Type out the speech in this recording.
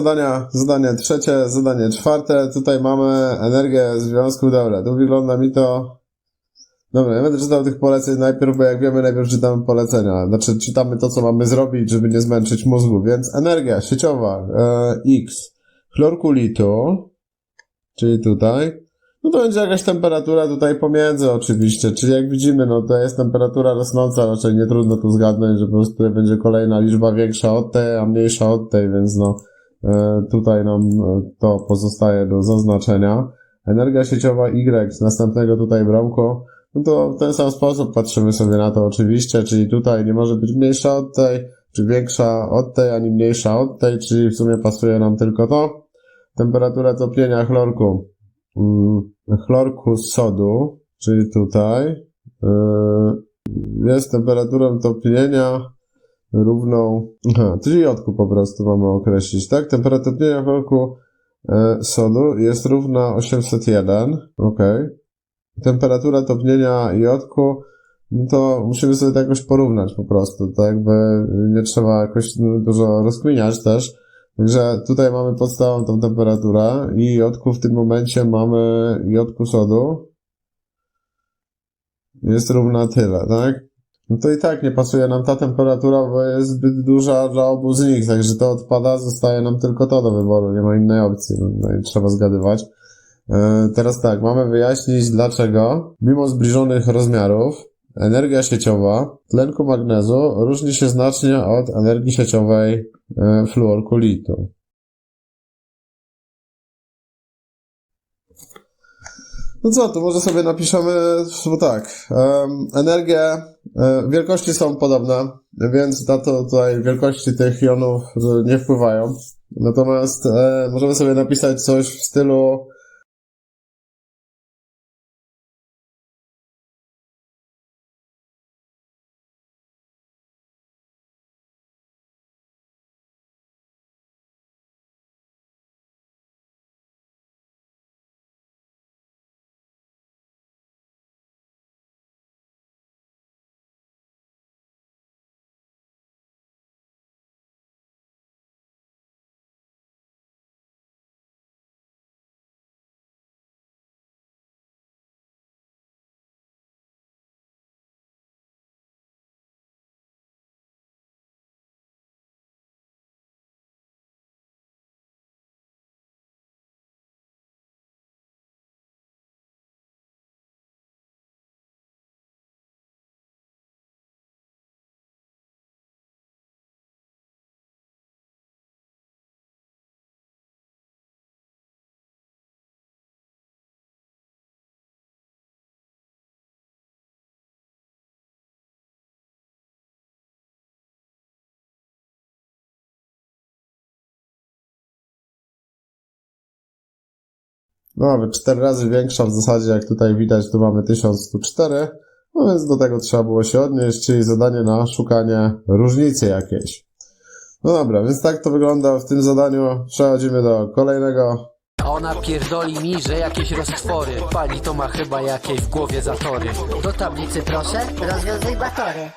Zadania, zadanie trzecie, zadanie czwarte. Tutaj mamy energię związku. Dobra, tu wygląda mi to. Dobra, ja będę czytał tych poleceń najpierw, bo jak wiemy, najpierw czytamy polecenia. Znaczy, czytamy to, co mamy zrobić, żeby nie zmęczyć mózgu. Więc energia sieciowa e, X chlorkulitu, czyli tutaj. No to będzie jakaś temperatura tutaj pomiędzy oczywiście, czyli jak widzimy, no to jest temperatura rosnąca, raczej nie trudno tu zgadnąć, że po prostu będzie kolejna liczba większa od tej, a mniejsza od tej, więc no tutaj nam e, to pozostaje do zaznaczenia. Energia sieciowa Y następnego tutaj bramku, no to w ten sam sposób patrzymy sobie na to oczywiście, czyli tutaj nie może być mniejsza od tej, czy większa od tej, ani mniejsza od tej, czyli w sumie pasuje nam tylko to. Temperatura topnienia chlorku mm, chlorku sodu, czyli tutaj, yy, jest temperaturą topnienia równą, aha, czyli jodku po prostu mamy określić, tak? Temperatura chlorku e, sodu jest równa 801, ok. Temperatura topnienia jodku, no to musimy sobie to jakoś porównać po prostu, to jakby nie trzeba jakoś no, dużo rozkminiać też. Także tutaj mamy podstawową tą temperaturę i jodku w tym momencie mamy jodku sodu jest równa tyle, tak? No to i tak nie pasuje nam ta temperatura, bo jest zbyt duża dla obu z nich, także to odpada, zostaje nam tylko to do wyboru, nie ma innej opcji, no, no i trzeba zgadywać. E, Teraz tak, mamy wyjaśnić dlaczego, mimo zbliżonych rozmiarów, energia sieciowa tlenku magnezu różni się znacznie od energii sieciowej e, fluorkulitu. No co, to może sobie napiszemy, bo tak, em, energie, e, wielkości są podobne, więc na to tutaj wielkości tych jonów nie wpływają. Natomiast e, możemy sobie napisać coś w stylu No, nawet 4 razy większa w zasadzie, jak tutaj widać, tu mamy 1104, no więc do tego trzeba było się odnieść, czyli zadanie na szukanie różnicy jakiejś. No dobra, więc tak to wygląda w tym zadaniu. Przechodzimy do kolejnego. Ona pierdoli mi, że jakieś roztwory Pani to ma chyba jakieś w głowie zatory Do tablicy proszę. Rozwiązuj batory.